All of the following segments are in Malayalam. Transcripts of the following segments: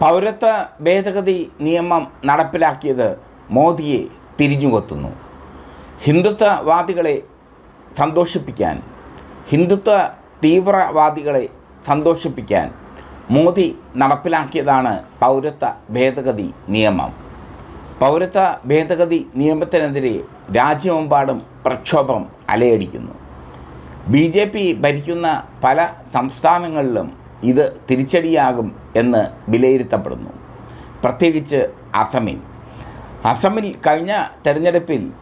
പൗരത്വ ഭേദഗതി നിയമം നടപ്പിലാക്കിയത് മോദിയെ തിരിഞ്ഞുകൊത്തുന്നു. ഹിന്ദുത്വവാദികളെ സന്തോഷിപ്പിക്കാൻ ഹിന്ദുത്വ തീവ്രവാദികളെ സന്തോഷിപ്പിക്കാൻ മോദി നടപ്പിലാക്കിയതാണ് പൗരത്വ ഭേദഗതി നിയമം. പൗരത്വ ഭേദഗതി നിയമത്തിനെതിരെ രാജ്യമെമ്പാടും പ്രക്ഷോഭം അലയടിക്കുന്നു. ബി ജെ പി ഭരിക്കുന്ന പല സംസ്ഥാനങ്ങളിലും ഇത് തിരിച്ചടിയാകും എന്ന് വിലയിരുത്തപ്പെടുന്നു. പ്രത്യേകിച്ച് അസമിൽ. അസമിൽ കഴിഞ്ഞ തെരഞ്ഞെടുപ്പിൽ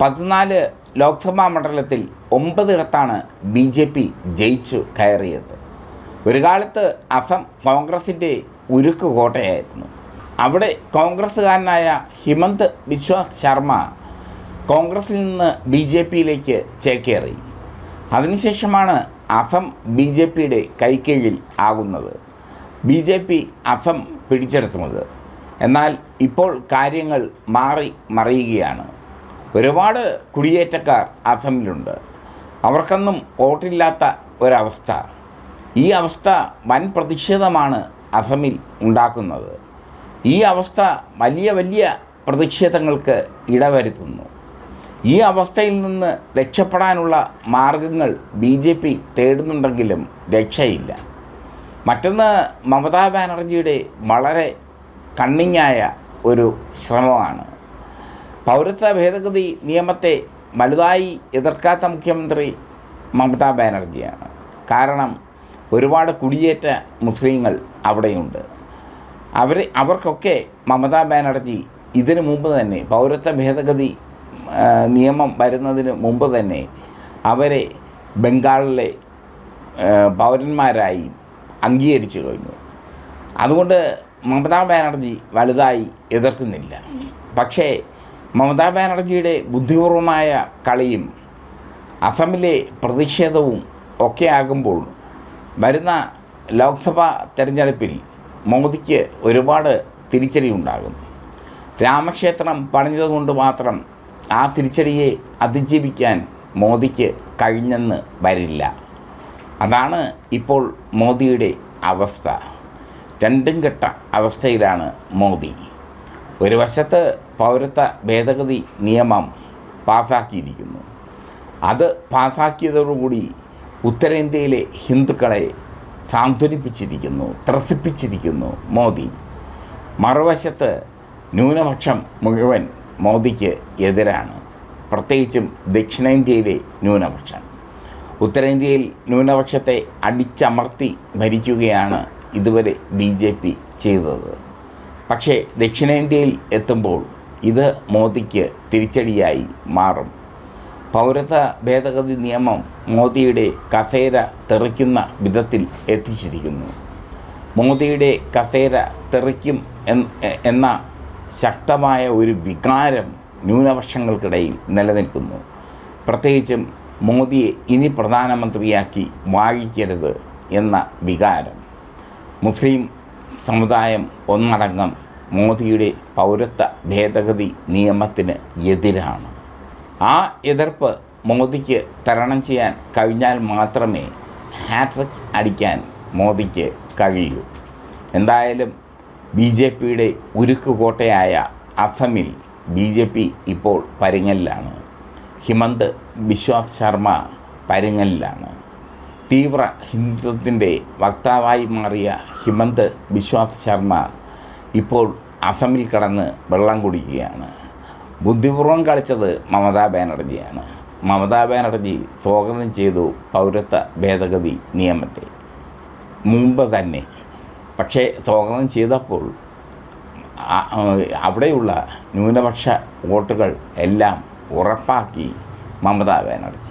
പതിനാല് ലോക്സഭാ മണ്ഡലത്തിൽ ഒമ്പതിടത്താണ് ബി ജെ പി ജയിച്ചു കയറിയത്. ഒരു കാലത്ത് അസം കോൺഗ്രസിന്റെ ഉരുക്ക് കോട്ടയായിരുന്നു. അവിടെ കോൺഗ്രസ്സുകാരനായ ഹിമന്ത് ബിശ്വാസ് ശർമ്മ കോൺഗ്രസിൽ നിന്ന് ബി ജെ പിയിലേക്ക് ചേക്കേറി. അതിനുശേഷമാണ് അസം ബി ജെ പിയുടെ കൈക്കീഴിൽ ആകുന്നത്. ബി ജെ പി അസം പിടിച്ചെടുത്തുന്നത് എന്നാൽ ഇപ്പോൾ കാര്യങ്ങൾ മാറി മറിയുകയാണ്. ഒരുപാട് കുടിയേറ്റക്കാർ അസമിലുണ്ട്. അവർക്കൊന്നും വോട്ടില്ലാത്ത ഒരവസ്ഥ. ഈ അവസ്ഥ വൻ പ്രതിഷേധമാണ് അസമിൽ ഉണ്ടാക്കുന്നത്. ഈ അവസ്ഥ വലിയ വലിയ പ്രതിഷേധങ്ങൾക്ക് ഇടവരുത്തുന്നു. ഈ അവസ്ഥയിൽ നിന്ന് രക്ഷപ്പെടാനുള്ള മാർഗങ്ങൾ ബി ജെ പി തേടുന്നുണ്ടെങ്കിലും രക്ഷയില്ല. മറ്റൊന്ന് മമതാ ബാനർജിയുടെ വളരെ കണ്ണിങ്ങായ ഒരു ശ്രമമാണ്. പൗരത്വ ഭേദഗതി നിയമത്തെ വലുതായി എതിർക്കാത്ത മുഖ്യമന്ത്രി മമതാ ബാനർജിയാണ്. കാരണം ഒരുപാട് കുടിയേറ്റ മുസ്ലിങ്ങൾ അവിടെയുണ്ട്. അവർ അവർക്കൊക്കെ മമതാ ബാനർജി ഇതിനു മുമ്പ് തന്നെ പൗരത്വ ഭേദഗതി നിയമം വരുന്നതിന് മുമ്പ് തന്നെ അവരെ ബംഗാളിലെ പൗരന്മാരായി അംഗീകരിച്ചു കഴിഞ്ഞു. അതുകൊണ്ട് മമതാ ബാനർജി വലുതായി എതിർക്കുന്നില്ല. പക്ഷേ മമതാ ബാനർജിയുടെ ബുദ്ധിപൂർവമായ കളിയും അസമിലെ പ്രതിഷേധവും ഒക്കെ ആകുമ്പോൾ വരുന്ന ലോക്സഭാ തെരഞ്ഞെടുപ്പിൽ മോദിക്ക് ഒരുപാട് തിരിച്ചടിയുണ്ടാകും. രാമക്ഷേത്രം പണിഞ്ഞതുകൊണ്ട് മാത്രം ആ തിരിച്ചടിയെ അതിജീവിക്കാൻ മോദിക്ക് കഴിഞ്ഞെന്ന് വരില്ല. അതാണ് ഇപ്പോൾ മോദിയുടെ അവസ്ഥ. രണ്ടും കെട്ട അവസ്ഥയിലാണ് മോദി. ഒരു വശത്ത് പൗരത്വ ഭേദഗതി നിയമം പാസാക്കിയിരിക്കുന്നു. അത് പാസാക്കിയതോടുകൂടി ഉത്തരേന്ത്യയിലെ ഹിന്ദുക്കളെ സാന്ത്വനിപ്പിച്ചിരിക്കുന്നു ത്രസിപ്പിച്ചിരിക്കുന്നു മോദി. മറുവശത്ത് ന്യൂനപക്ഷം മുഴുവൻ മോദിക്ക് എതിരാണ്. പ്രത്യേകിച്ചും ദക്ഷിണേന്ത്യയിലെ ന്യൂനപക്ഷം. ഉത്തരേന്ത്യയിൽ ന്യൂനപക്ഷത്തെ അടിച്ചമർത്തി ഭരിക്കുകയാണ് ഇതുവരെ ബി ജെ പി ചെയ്തത്. പക്ഷേ ദക്ഷിണേന്ത്യയിൽ എത്തുമ്പോൾ ഇത് മോദിക്ക് തിരിച്ചടിയായി മാറും. പൗരത്വ ഭേദഗതി നിയമം മോദിയുടെ കസേര തെറിക്കുന്ന വിധത്തിൽ എത്തിച്ചിരിക്കുന്നു. മോദിയുടെ കസേര തെറിക്കും എന്ന ശക്തമായ ഒരു വികാരം ന്യൂനപക്ഷങ്ങൾക്കിടയിൽ നിലനിൽക്കുന്നു. പ്രത്യേകിച്ചും മോദിയെ ഇനി പ്രധാനമന്ത്രിയാക്കി വാഴിക്കരുത് എന്ന വികാരം. മുസ്ലിം സമുദായം ഒന്നടങ്കം മോദിയുടെ പൗരത്വ ഭേദഗതി നിയമത്തിന് എതിരാണ്. ആ എതിർപ്പ് മോദിക്ക് തരണം ചെയ്യാൻ കഴിഞ്ഞാൽ മാത്രമേ ഹാട്രിക് അടിക്കാൻ മോദിക്ക് കഴിയൂ. എന്തായാലും ബി ജെ പിയുടെ ഉരുക്കുകോട്ടയായ അസമിൽ ബി ജെ പി ഇപ്പോൾ പരുങ്ങലിലാണ്. ഹിമന്ത് ബിശ്വാസ് ശർമ്മ പരുങ്ങലിലാണ്. തീവ്ര ഹിന്ദുത്വത്തിന്റെ വക്താവായി മാറിയ ഹിമന്ത് ബിശ്വാസ് ശർമ്മ ഇപ്പോൾ അസമിൽ കടന്ന് വെള്ളം കുടിക്കുകയാണ്. ബുദ്ധിപൂർവം കളിച്ചത് മമതാ ബാനർജിയാണ്. മമതാ ബാനർജി സ്വാഗതം ചെയ്തു പൗരത്വ ഭേദഗതി നിയമത്തെ. മുമ്പ് തന്നെ പക്ഷേ സ്വാഗതം ചെയ്തപ്പോൾ അവിടെയുള്ള ന്യൂനപക്ഷ വോട്ടുകൾ എല്ലാം ഉറപ്പാക്കി മമതാ ബാനർജി.